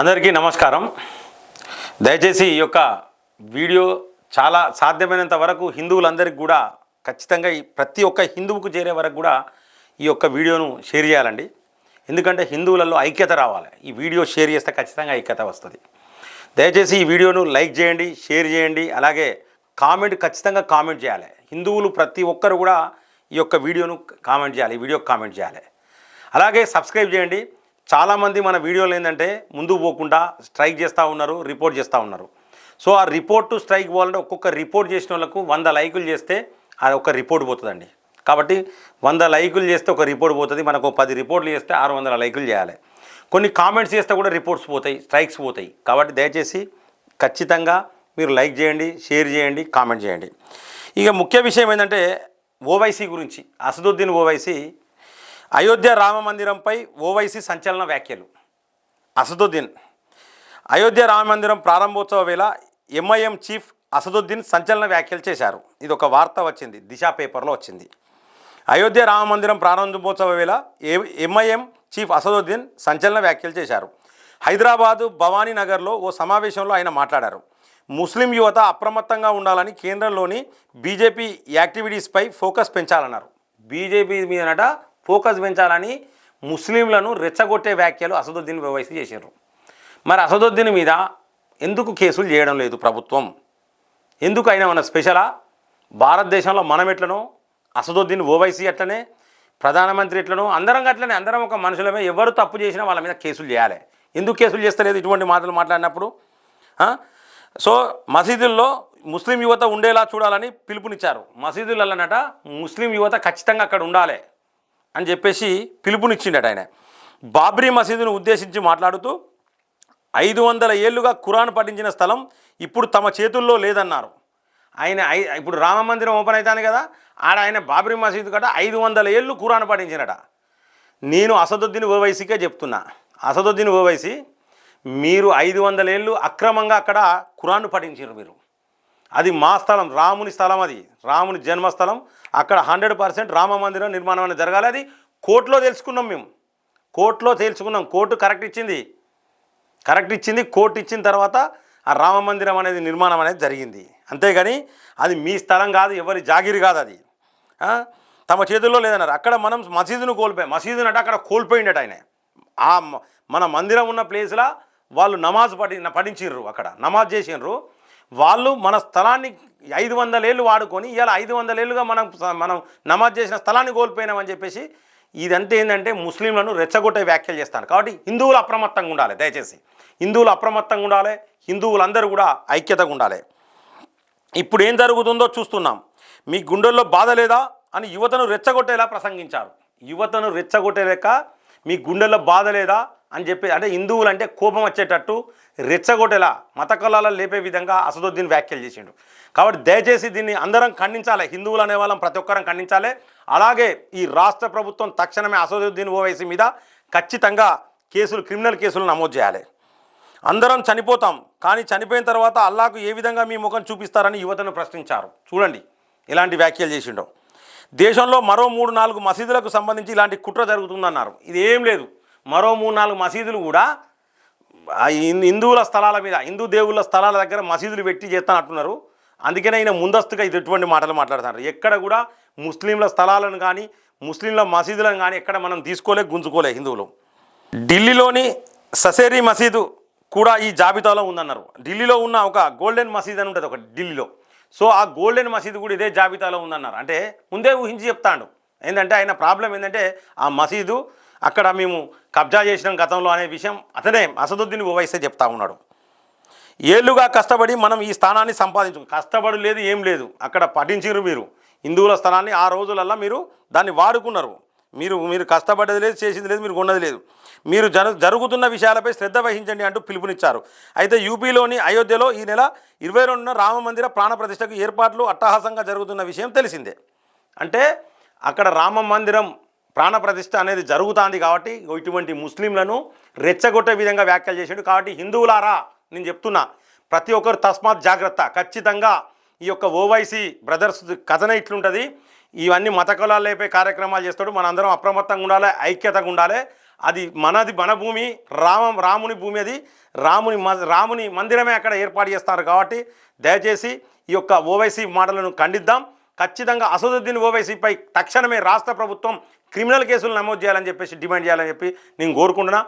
అందరికీ నమస్కారం. దయచేసి ఈ యొక్క వీడియో చాలా సాధ్యమైనంత వరకు హిందువులందరికీ కూడా ఖచ్చితంగా ఈ ప్రతి ఒక్క హిందువుకు చేరే వరకు కూడా ఈ యొక్క వీడియోను షేర్ చేయాలండి. ఎందుకంటే హిందువులలో ఐక్యత రావాలి. ఈ వీడియో షేర్ చేస్తే ఖచ్చితంగా ఐక్యత వస్తుంది. దయచేసి ఈ వీడియోను లైక్ చేయండి షేర్ చేయండి అలాగే కామెంట్ ఖచ్చితంగా కామెంట్ చేయాలి. హిందువులు ప్రతి ఒక్కరు కూడా ఈ యొక్క వీడియోను కామెంట్ చేయాలి ఈ వీడియోకి కామెంట్ చేయాలి. అలాగే సబ్స్క్రైబ్ చేయండి. చాలామంది మన వీడియోలు ఏంటంటే ముందు పోకుండా స్ట్రైక్ చేస్తూ ఉన్నారు రిపోర్ట్ చేస్తూ ఉన్నారు. సో ఆ రిపోర్ట్ స్ట్రైక్ పోవాలంటే ఒక్కొక్క రిపోర్ట్ చేసిన వాళ్ళకు వంద లైకులు చేస్తే అది ఒక రిపోర్ట్ పోతుందండి. కాబట్టి వంద లైకులు చేస్తే ఒక రిపోర్ట్ పోతుంది మనకు ఒక పది రిపోర్ట్లు చేస్తే ఆరు వందల లైకులు చేయాలి. కొన్ని కామెంట్స్ చేస్తే కూడా రిపోర్ట్స్ పోతాయి స్ట్రైక్స్ పోతాయి. కాబట్టి దయచేసి ఖచ్చితంగా మీరు లైక్ చేయండి షేర్ చేయండి కామెంట్ చేయండి. ఇక ముఖ్య విషయం ఏంటంటే ఓవైసీ గురించి అసదుద్దీన్ ఓవైసీ అయోధ్య రామ మందిరంపై ఓవైసీ సంచలన వ్యాఖ్యలు. అసదుద్దీన్. అయోధ్య రామ మందిరం ప్రారంభోత్సవ వేళ ఎంఐఎం చీఫ్ అసదుద్దీన్ సంచలన వ్యాఖ్యలు చేశారు. ఇది ఒక వార్త వచ్చింది దిశ పేపర్లో వచ్చింది. అయోధ్య రామ మందిరం ప్రారంభోత్సవ వేళ ఎంఐఎం చీఫ్ అసదుద్దీన్ సంచలన వ్యాఖ్యలు చేశారు. హైదరాబాదు భవానీ నగర్లో ఓ సమావేశంలో ఆయన మాట్లాడారు. ముస్లిం యువత అప్రమత్తంగా ఉండాలని కేంద్రంలోని బీజేపీ యాక్టివిటీస్పై ఫోకస్ పెంచాలన్నారు. బీజేపీ మీదనట ఫోకస్ పెంచాలని ముస్లింలను రెచ్చగొట్టే వ్యాఖ్యలు అసదుద్దీన్ ఓవైసీ చేశారు మరి అసదుద్దీన్ మీద ఎందుకు కేసులు చేయడం లేదు ప్రభుత్వం? ఎందుకు అయినా మన స్పెషలా? భారతదేశంలో మనం ఎట్లనో అసదుద్దీన్ ఓవైసీ ఎట్లనే ప్రధానమంత్రి ఎట్లనో అందరం అట్లనే అందరం ఒక మనుషులమే ఎవరు తప్పు చేసినా వాళ్ళ మీద కేసులు చేయాలి. ఎందుకు కేసులు చేస్తలేదు ఇటువంటి మాటలు మాట్లాడినప్పుడు? సో మసీదుల్లో ముస్లిం యువత ఉండేలా చూడాలని పిలుపునిచ్చారు. మసీదులన్నట ముస్లిం యువత ఖచ్చితంగా అక్కడ ఉండాలి. అని చెప్పేసి పిలుపునిచ్చిండట ఆయన. బాబ్రీ మసీదును ఉద్దేశించి మాట్లాడుతూ ఐదు వందల ఏళ్ళుగా ఖురాన్ పఠించిన స్థలం ఇప్పుడు తమ చేతుల్లో లేదన్నారు. ఆయన ఐ- ఇప్పుడు రామ మందిరం ఓపెన్ అవుతాను కదా ఆడ ఆయన బాబ్రీ మసీదు కట ఐదు వందల ఏళ్ళు ఖురాన్ పఠించినట. నేను అసదుద్దీన్ ఓవైసీకే చెప్తున్నా. అసదుద్దీన్ ఓవైసీ మీరు ఐదు వందల ఏళ్ళు అక్రమంగా అక్కడ ఖురాన్ పఠించారు మీరు. అది మా స్థలం రాముని స్థలం అది. రాముని జన్మస్థలం. అక్కడ హండ్రెడ్ పర్సెంట్ రామ మందిరం నిర్మాణం అనేది జరగాలి. అది కోర్టులో తెలుసుకున్నాం మేము. కోర్టులో తేల్చుకున్నాం కోర్టు కరెక్ట్ ఇచ్చింది. కరెక్ట్ ఇచ్చింది. కోర్టు ఇచ్చిన తర్వాత ఆ రామ మందిరం అనేది నిర్మాణం అనేది జరిగింది. అంతేగాని అది మీ స్థలం కాదు ఎవరి జాగిరి కాదు అది. తమ చేతుల్లో లేదన్నారు. అక్కడ మనం మసీదును కోల్పోయాం. మసీదును అంటే అక్కడ కోల్పోయిండట ఆయన. ఆ మన మందిరం ఉన్న ప్లేస్లో వాళ్ళు నమాజ్ పఠి పఠించారు అక్కడ. నమాజ్ చేసినారు వాళ్ళు మన స్థలాన్ని ఐదు వందలేళ్ళు వాడుకొని ఇలా ఐదు వందలేళ్ళుగా మనం మనం నమాజ్ చేసిన స్థలాన్ని కోల్పోయినామని చెప్పేసి ఇదంతా ఏంటంటే ముస్లింలను రెచ్చగొట్టే వ్యాఖ్యలు చేస్తాను. కాబట్టి హిందువులు అప్రమత్తంగా ఉండాలి దయచేసి. హిందువులు అప్రమత్తంగా ఉండాలి హిందువులందరూ కూడా ఐక్యతగా ఉండాలి. ఇప్పుడు ఏం జరుగుతుందో చూస్తున్నాం. మీ గుండెల్లో బాధ లేదా అని యువతను రెచ్చగొట్టేలా ప్రసంగించారు. యువతను రెచ్చగొట్టేలేక మీ గుండెల్లో బాధ లేదా అని చెప్పి అంటే హిందువులు అంటే కోపం వచ్చేటట్టు రెచ్చగొట్టేలా మత కులాలలో లేపే విధంగా అసదుద్దీన్ వ్యాఖ్యలు చేసిండు. కాబట్టి దయచేసి దీన్ని అందరం ఖండించాలి. హిందువులు అనే వాళ్ళం ప్రతి ఒక్కరం ఖండించాలి. అలాగే ఈ రాష్ట్ర ప్రభుత్వం తక్షణమే అసదుద్దీన్ ఓవైసీ మీద ఖచ్చితంగా కేసులు క్రిమినల్ కేసులు నమోదు చేయాలి. అందరం చనిపోతాం. కానీ చనిపోయిన తర్వాత అల్లాకు ఏ విధంగా మీ ముఖం చూపిస్తారని యువతను ప్రశ్నించారు. చూడండి ఇలాంటి వ్యాఖ్యలు చేసిండో. దేశంలో మరో మూడు నాలుగు మసీదులకు సంబంధించి ఇలాంటి కుట్ర జరుగుతుందన్నారు. ఇది ఏం లేదు. మరో మూడు నాలుగు మసీదులు కూడా హిందువుల స్థలాల మీద హిందూ దేవుళ్ళ స్థలాల దగ్గర మసీదులు పెట్టి చేస్తానంటున్నారు అందుకనే ఆయన ముందస్తుగా ఇది ఎటువంటి మాటలు మాట్లాడుతున్నారు. ఎక్కడ కూడా ముస్లింల స్థలాలను కానీ ముస్లింల మసీదులను కానీ ఎక్కడ మనం తీసుకోలే గుంజుకోలే హిందువులు. ఢిల్లీలోని ససేరి మసీదు కూడా ఈ జాబితాలో ఉందన్నారు. ఢిల్లీలో ఉన్న ఒక గోల్డెన్ మసీద్ అని ఉంటుంది ఒక ఢిల్లీలో. సో ఆ గోల్డెన్ మసీదు కూడా ఇదే జాబితాలో ఉందన్నారు. అంటే ముందే ఊహించి చెప్తాడు. ఏంటంటే ఆయన ప్రాబ్లం ఏంటంటే ఆ మసీదు అక్కడ మేము కబ్జా చేసినాం గతంలో అనే విషయం అతనే అసదుద్దీన్ ఓవైసే చెప్తా ఉన్నాడు. ఏళ్ళుగా కష్టపడి మనం ఈ స్థానాన్ని సంపాదించు కష్టపడి లేదు ఏం లేదు. అక్కడ పఠించారు మీరు హిందువుల స్థలాన్ని ఆ రోజులల్లా మీరు దాన్ని వాడుకున్నారు. మీరు మీరు కష్టపడేది లేదు చేసింది లేదు మీరు కొన్నది లేదు. మీరు జరు జరుగుతున్న విషయాలపై శ్రద్ధ వహించండి అంటూ పిలుపునిచ్చారు. అయితే యూపీలోని అయోధ్యలో ఈ నెల ఇరవై రెండున రామమందిర ప్రాణప్రతిష్టకు ఏర్పాట్లు అట్టహాసంగా జరుగుతున్న విషయం తెలిసిందే. అంటే అక్కడ రామ మందిరం ప్రాణప్రతిష్ఠ అనేది జరుగుతుంది కాబట్టి ఇటువంటి ముస్లింలను రెచ్చగొట్టే విధంగా వ్యాఖ్యలు చేశాడు కాబట్టి హిందువులారా నేను చెప్తున్నా ప్రతి ఒక్కరు తస్మాత్ జాగ్రత్త. ఖచ్చితంగా ఈ యొక్క ఓవైసీ బ్రదర్స్ కథన ఇట్లుంటుంది. ఇవన్నీ మత కులాలు లేపే కార్యక్రమాలు చేస్తాడు. మనందరం అప్రమత్తంగా ఉండాలి ఐక్యతగా ఉండాలి. అది మనది మన భూమి రామ రాముని భూమి అది. రాముని మ- రాముని మందిరమే అక్కడ ఏర్పాటు చేస్తారు కాబట్టి దయచేసి ఈ యొక్క ఓవైసీ మాటలను ఖండిద్దాం. ఖచ్చితంగా అసదుద్దీన్ ఓవైసీపై తక్షణమే రాష్ట్ర ప్రభుత్వం క్రిమినల్ కేసులు నమోదు చేయాలని చెప్పేసి డిమాండ్ చేయాలని చెప్పి నేను కోరుకుంటున్నా.